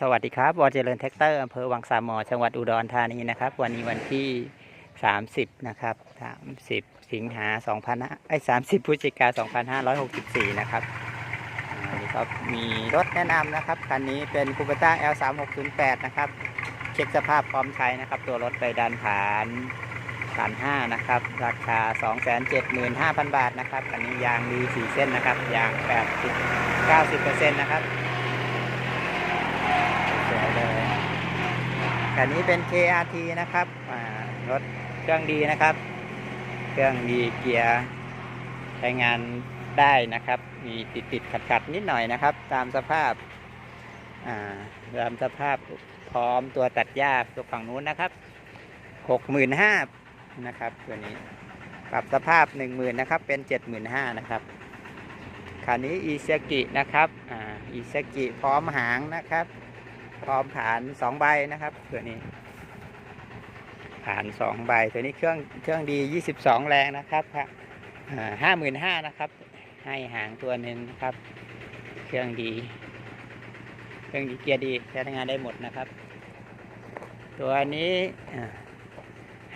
สวัสดีครับวอเจริญแท็กเตอร์อำเภอวังสามหมอจังหวัดอุดรธานีนะครับ วันนี้วันที่ 30 นะครับ 30 สิงหา2,000ไอ้30พฤศจิกา2564 นะครับอ่าวันนี้ก็มีรถแนะนำนะครับ คันนี้เป็นคูเปต้า L3608 นะครับ เช็คสภาพพร้อมใช้นะครับ ตัวรถไปดันผ่านผ่าน5นะครับ ราคา 275,000 บาทนะครับคันนี้ยางดี4เส้นนะครับ ยาง 80 90%นะครับ สวยเลย คันนี้เป็น KRT นะครับรถเครื่องดีนะครับ เครื่องดีเกียร์ใช้งานได้นะครับ มีติดติดขัดขัดนิดหน่อยนะครับ ตามสภาพาตามสภาพพร้อมตัวตัดหญ้าตัวฝั่งนู้นนะครับหกหมื่นห้านะครับ ตัวนี้ปรับสภาพหนึ่งหมื่นนะครับ เป็นเจ็ดหมื่นห้านะครับคันนี้อีซากินะครับ อ่า อีซากิพร้อมหางนะครับ พร้อมฐานสองใบนะครับตัวนี้ฐานสองใบตัวนี้เครื่องเครื่องดี22แรงนะครับห้าหมื่นห้านะครับ ให้หางตัวหนึ่งนะครับ เครื่องดี เครื่องดีเกียร์ดีใช้งานได้หมดนะครับ ตัวนี้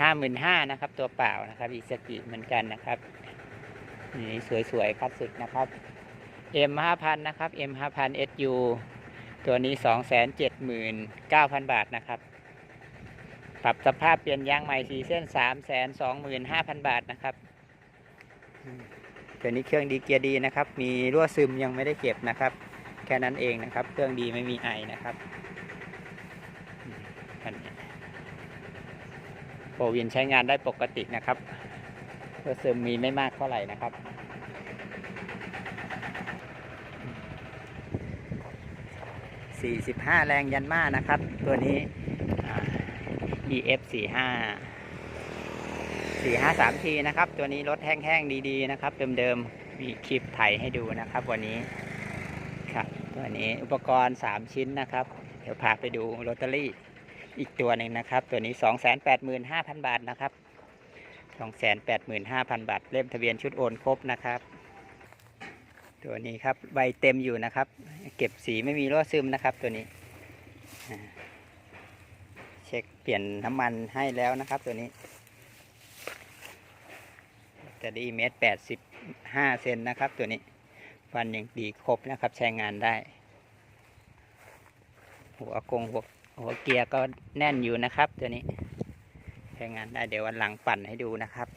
ห้าหมื่นห้านะครับ ตัวเปล่านะครับอีสกิเหมือนกันนะครับนี่สวยๆคลาสสิกนะครับ M ห้าพันนะครับ M ห้าพัน SU ตัวนี้279,000บาทนะครับ ปรับสภาพเปลี่ยนยางใหม่สีเส้น325,000บาทนะครับ ตัวนี้เครื่องดีเกียร์ดีนะครับ มีรั่วซึมยังไม่ได้เก็บนะครับ แค่นั้นเองนะครับ เครื่องดีไม่มีไอนะครับอันนี้โฟวินใช้งานได้ปกตินะครับรั่วซึมมีไม่มากเท่าไหร่นะครับ 45 แรงยันมานะครับ ตัวนี้ EF 45 453 ทีนะครับ ตัวนี้รถแห้งๆดีๆนะครับ เดิมๆ มีคลิปไถให้ดูนะครับ วันนี้ครับตัวนี้อุปกรณ์ 3 ชิ้นนะครับ เดี๋ยวพาไปดูลอตเตอรี่อีกตัวหนึ่งนะครับ ตัวนี้ 285,000 บาทนะครับ 285,000 บาท เล่มทะเบียนชุดโอนครบนะครับ ตัวนี้ครับใบเต็มอยู่นะครับ เก็บสีไม่มีรั่วซึมนะครับ ตัวนี้เช็คเปลี่ยนน้ำมันให้แล้วนะครับ ตัวนี้จะดีเมตรแปดสิบห้าเซนนะครับ ตัวนี้ฟันยังดีครบนะครับ ใช้งานได้ หัวกงหัวหัวเกียร์ก็แน่นอยู่นะครับ ตัวนี้ใช้งานได้เดี๋ยววันหลังปั่นให้ดูนะครับ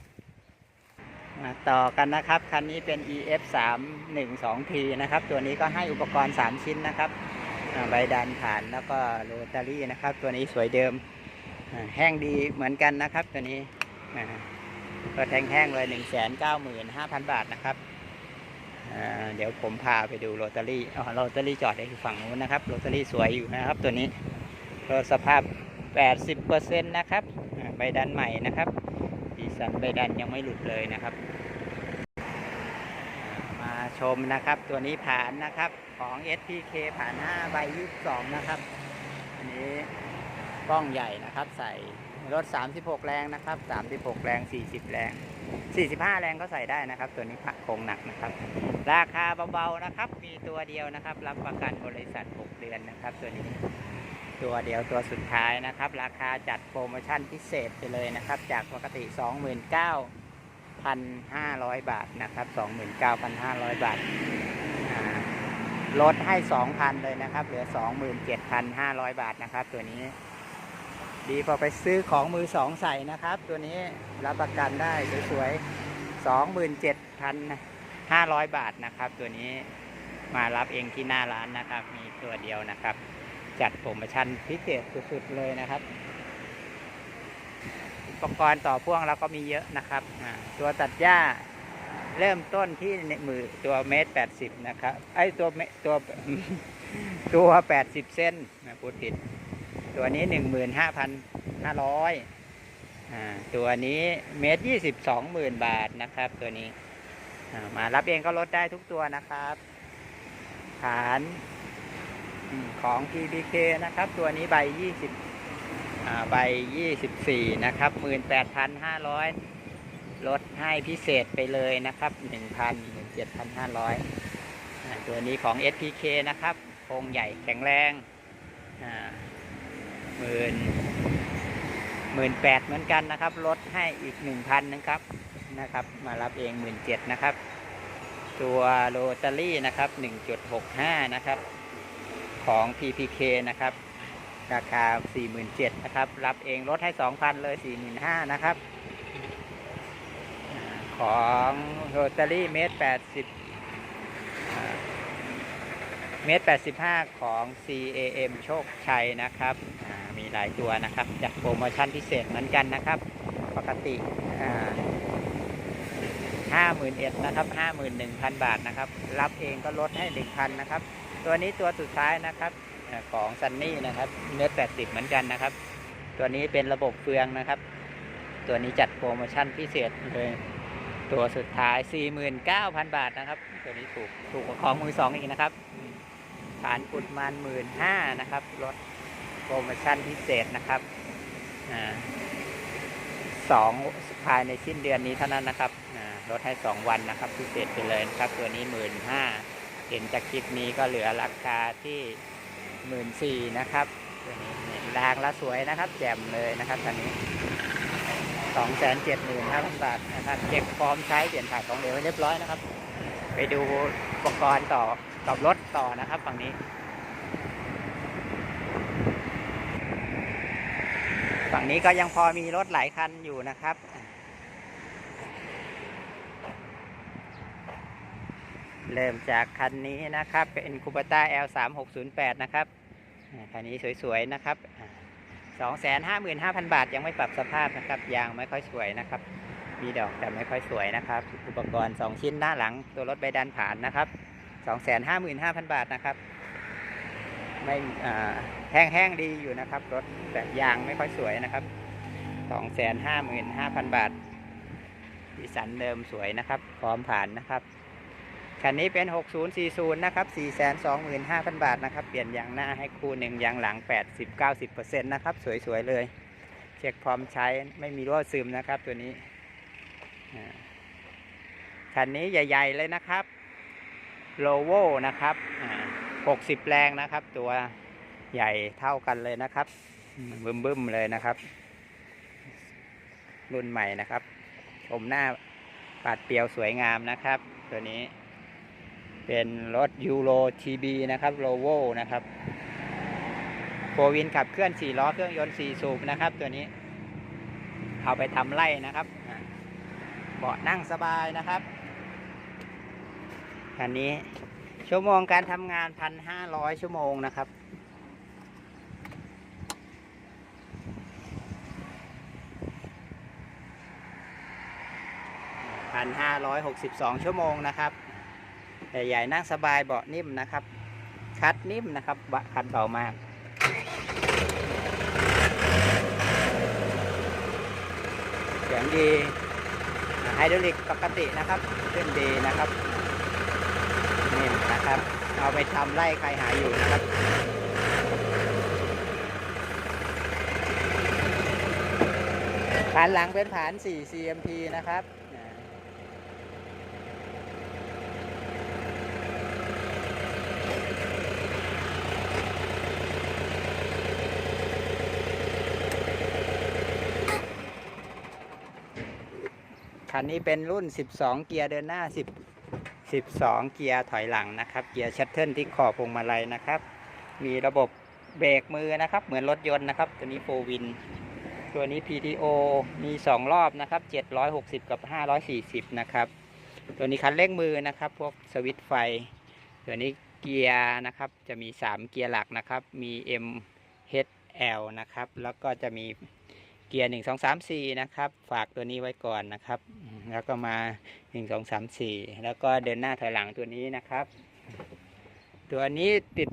มาต่อกันนะครับ คันนี้เป็น EF 3 1 2 T นะครับ ตัวนี้ก็ให้อุปกรณ์ 3 ชิ้นนะครับใบดันผ่านแล้วก็โรตารี่นะครับ ตัวนี้สวยเดิม แห้งดีเหมือนกันนะครับ ตัวนี้ก็แทงแห้งเลย 1 9 5 0 0 0 บาทนะครับ เดี๋ยวผมพาไปดูโรตารี่อ๋อโรตารี่จอดอยู่ฝั่งนู้นนะครับ โรตารี่สวยอยู่นะครับ ตัวนี้รถสภาพ 80%นะครับ ใบดันใหม่นะครับ สันใบดันยังไม่หลุดเลยนะครับ มาชมนะครับตัวนี้ผ่านนะครับของ SPK ผ่าน5ใบ22 นะครับ อันนี้กล้องใหญ่นะครับ ใส่รถ 36 แรงนะครับ 36 แรง 40 แรง 45 แรงก็ใส่ได้นะครับ ตัวนี้ผักโครงหนักนะครับ ราคาเบาๆนะครับ มีตัวเดียวนะครับ รับประกันบริษัท 6 เดือนนะครับ ตัวนี้ ตัวเดียวตัวสุดท้ายนะครับ ราคาจัดโปรโมชั่นพิเศษไปเลยนะครับ จากปกติ 29,500 บาทนะครับ 29,500 บาทอ่าลดให้ 2,000 เลยนะครับ เหลือ 27,500 บาทนะครับ ตัวนี้ ดีพอไปซื้อของมือสองใส่นะครับ ตัวนี้รับประกันได้สวยๆ27,500 บาทนะครับ ตัวนี้มารับเองที่หน้าร้านนะครับ มีตัวเดียวนะครับ จัดโปรโมชั่นพิเศษสุดๆเลยนะครับ อุปกรณ์ต่อพ่วงเราก็มีเยอะนะครับ ตัวตัดหญ้าเริ่มต้นที่มือตัวเมตรแปดสิบนะครับ ไอ้ตัวเมตัวตัวแปดสิบเส้นนะพูดผิด ตัวนี้หนึ่งหมื่นห้าพันห้าร้อยตัวนี้เมตรยี่สิบสองหมื่นบาทนะครับ ตัวนี้มารับเองก็ลดได้ทุกตัวนะครับ ฐาน ของ PBK นะครับ ตัวนี้ใบ 20อ่าใบ 24 นะครับ 18,500 ลดให้พิเศษไปเลยนะครับ 1,000 17,500อ่าตัวนี้ของ SPK นะครับโครงใหญ่แข็งแรงหมื่นหมื่นแปดเหมือนกันนะครับ ลดให้อีกหนึ่งพันนะครับนะครับ มารับเองหมื่นเจ็ดนะครับ ตัวโรตารี่นะครับหนึ่งจุดหกห้านะครับ ของ PPK นะครับ ราคา 47,000นะครับ รับเองลดให้ 2,000 เลย 45,000นะครับ ของโรตารี่เมตร 80 เมตร 85 ของ CAM โชคชัยนะครับ มีหลายตัวนะครับ จัดโปรโมชั่นพิเศษเหมือนกันนะครับ ปกติห้าหมื่นเอ็ดนะครับห้าหมื่นหนึ่งพันบาทนะครับ รับเองก็ลดให้หนึ่งพันนะครับ ตัวนี้ตัวสุดท้ายนะครับของซันนี่นะครับเนื้อ80 เหมือนกันนะครับ ตัวนี้เป็นระบบเฟืองนะครับ ตัวนี้จัดโปรโมชั่นพิเศษเลยตัวสุดท้าย 49,000 บาทนะครับ ตัวนี้ถูกถูกกว่าของมือสองอีกนะครับฐานกุดมันหมื่นห้านะครับลดโปรโมชั่นพิเศษนะครับอสองภายในสิ้นเดือนนี้เท่านั้นนะครับลดให้ 2 วันนะครับ พิเศษไปเลยนะครับ ตัวนี้หมื่นห้า เห็นจากคลิปนี้ก็เหลือราคาที่หมื่นสี่นะครับตัวนี้รางละสวยนะครับ แจ่มเลยนะครับตอนนี้สองแสนเจ็ดหมื่นห้าพันบาทนะครับเก็บพร้อมใช้เปลี่ยนถ่ายของเหลวไว้เรียบร้อยนะครับ ไปดูอุปกรณ์ต่อกับรถต่อนะครับฝั่งนี้ ฝั่งนี้ก็ยังพอมีรถหลายคันอยู่นะครับ เริ่มจากคันนี้นะครับ เป็นคูปต้า L 3 6 0 8นะครับ คันนี้สวยๆนะครับสองแสนห้าหมื่นห้าพันบาท ยังไม่ปรับสภาพนะครับ ยางไม่ค่อยสวยนะครับ มีดอกแต่ไม่ค่อยสวยนะครับ อุปกรณ์ 2 ชิ้นหน้าหลัง ตัวรถใบดันผ่านนะครับสองแสนห้าหมื่นห้าพันบาทนะครับ ไม่แห้งๆดีอยู่นะครับ รถแต่ยางไม่ค่อยสวยนะครับสองแสนห้าหมื่นห้าพันบาทดีสันเดิมสวยนะครับ พร้อมผ่านนะครับ คันนี้เป็น 6040 นะครับ 425,000 บาทนะครับ เปลี่ยนยางหน้าให้คู่หนึ่งยางหลัง 80-90%นะครับ สวย ๆ เลย เช็คพร้อมใช้ไม่มีรั่วซึมนะครับตัวนี้อ่าคันนี้ใหญ่ ๆ เลยนะครับโลโวนะครับ 60 แรงนะครับ ตัวใหญ่เท่ากันเลยนะครับ บึ้มๆเลยนะครับ รุ่นใหม่นะครับ ชมหน้าปาดเปียวสวยงามนะครับ ตัวนี้ เป็นรถยูโรทีบีนะครับโลโวนะครับโฟวินขับเคลื่อน4ล้อเครื่องยนต์4สูบนะครับ ตัวนี้ เอาไปทำไร่นะครับเบาะนั่งสบายนะครับคันนี้ชั่วโมงการทำงาน 1,500 ชั่วโมงนะครับ1,562 ชั่วโมงนะครับ ใหญ่ๆนั่งสบายเบาะนิ่มนะครับ คัดนิ่มนะครับบะคัดเบามากเสียงดีไฮดรอลิกปกตินะครับขึ้นดีนะครับนิ่มนะครับ เอาไปทำไร่ใครหาอยู่นะครับผานหลังเป็นผาน 4 CMP นะครับ คันนี้เป็นรุ่น 12 เกียร์เดินหน้า 10 12 เกียร์ถอยหลังนะครับ เกียร์ชัตเทิลที่ขอบพวงมาลัยนะครับ มีระบบเบรกมือนะครับ เหมือนรถยนต์นะครับ ตัวนี้โฟวิน ตัวนี้ PTO มี 2 รอบนะครับ 760 กับ 540 นะครับ ตัวนี้คันเร่งมือนะครับ พวกสวิตไฟ ตัวนี้เกียร์นะครับ จะมี 3 เกียร์หลักนะครับ มี M H L นะครับ แล้วก็จะมี เกียร์1 2 3 4นะครับ ฝากตัวนี้ไว้ก่อนนะครับ แล้วก็มา1 2 3 4แล้วก็เดินหน้าถอยหลังตัวนี้นะครับ ตัวนี้ติด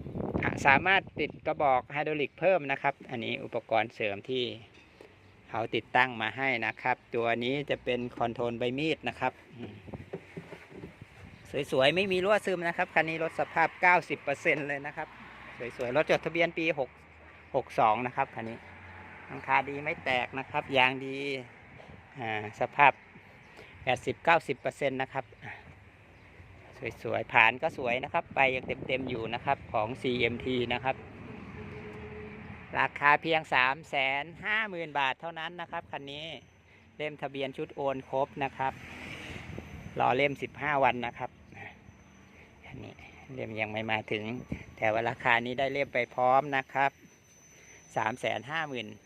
สามารถติดกระบอกไฮดรอลิกเพิ่มนะครับ อันนี้อุปกรณ์เสริมที่เขาติดตั้งมาให้นะครับ ตัวนี้จะเป็นคอนโทรลใบมีดนะครับ สวยๆ ไม่มีรั่วซึมนะครับ คันนี้ลดสภาพ 90%เลยนะครับ สวยๆ รถจดทะเบียนปี 6 62 นะครับคันนี้ หลังคาดีไม่แตกนะครับ ยางดีอ่าสภาพ 80-90%นะครับ สวยๆ ผ่านก็สวยนะครับ ไปยังเต็มๆ อยู่นะครับของ CMT นะครับ ราคาเพียง 3 5 0 0 0 0 บาทเท่านั้นนะครับคันนี้เล่มทะเบียนชุดโอนครบนะครับ รอเล่ม 15 วันนะครับอันนี้เล่มยังไม่มาถึง แต่ว่าราคานี้ได้เล่มไปพร้อมนะครับ 3 5 0 0 0 0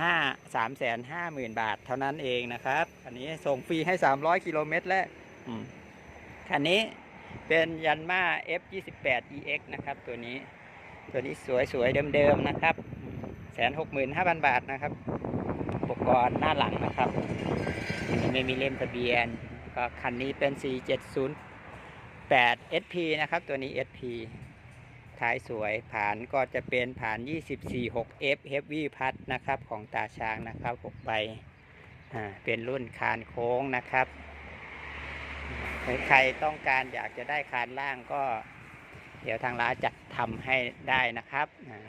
ห้าสามแสนห้าหมื่นบาทเท่านั้นเองนะครับ อันนี้ส่งฟรีให้300กิโลเมตรแล้วอืมคันนี้เป็นยันมา F28 EX นะครับ ตัวนี้ ตัวนี้สวยๆเดิมๆนะครับแสนหกหมื่นห้าพันบาทนะครับ อุปกรณ์หน้าหลังนะครับอันนี้ไม่มีเล่มทะเบียน ก็คันนี้เป็น 4708 SP นะครับ ตัวนี้ SP ท้ายสวยผานก็จะเป็นผาน 246F Heavy พัดนะครับของตาช้างนะครับ6ใบเป็นรุ่นคานโค้งนะครับ ใครต้องการอยากจะได้คานล่างก็ เดี๋ยวทางร้านจัดทำให้ได้นะครับ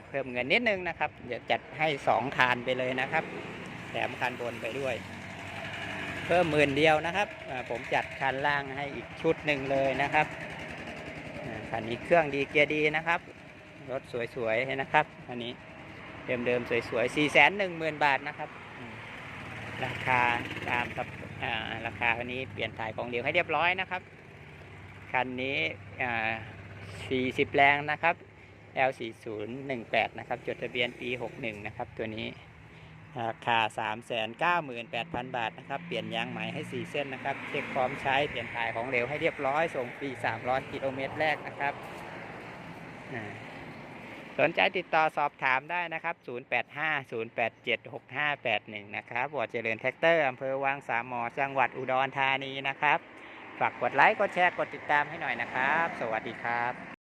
เพิ่มเงินนิดนึงนะครับ เดี๋ยวจัดให้สองคานไปเลยนะครับแถมคานบนไปด้วย เพิ่มหมื่นเดียวนะครับ ผมจัดคานล่างให้อีกชุดหนึ่งเลยนะครับ คันนี้เครื่องดีเกียร์ดีนะครับ รถสวยๆนะครับ อันนี้เดิมๆสวยๆ4 1 0 0 0 0บาทนะครับ ราคาตามกับราคาคันนี้เปลี่ยนถ่ายของเหลวให้เรียบร้อยนะครับ คันนี้อ่า40แรงนะครับ L4018 นะครับ จดทะเบียนปี 61 นะครับ ตัวนี้ ราคา 398,000 บาทนะครับ เปลี่ยนยางใหม่ให้ 4 เส้นนะครับ เช็คพร้อมใช้ เปลี่ยนถ่ายของเหลวให้เรียบร้อย ส่งฟรี 300 กิโลเมตรแรกนะครับสนใจติดต่อสอบถามได้นะครับ 0850876581 นะครับบัวเจริญแท็กเตอร์อำเภอวังสามหมอ จังหวัดอุดรธานีนะครับ ฝากกดไลค์ กดแชร์ กดติดตามให้หน่อยนะครับ สวัสดีครับ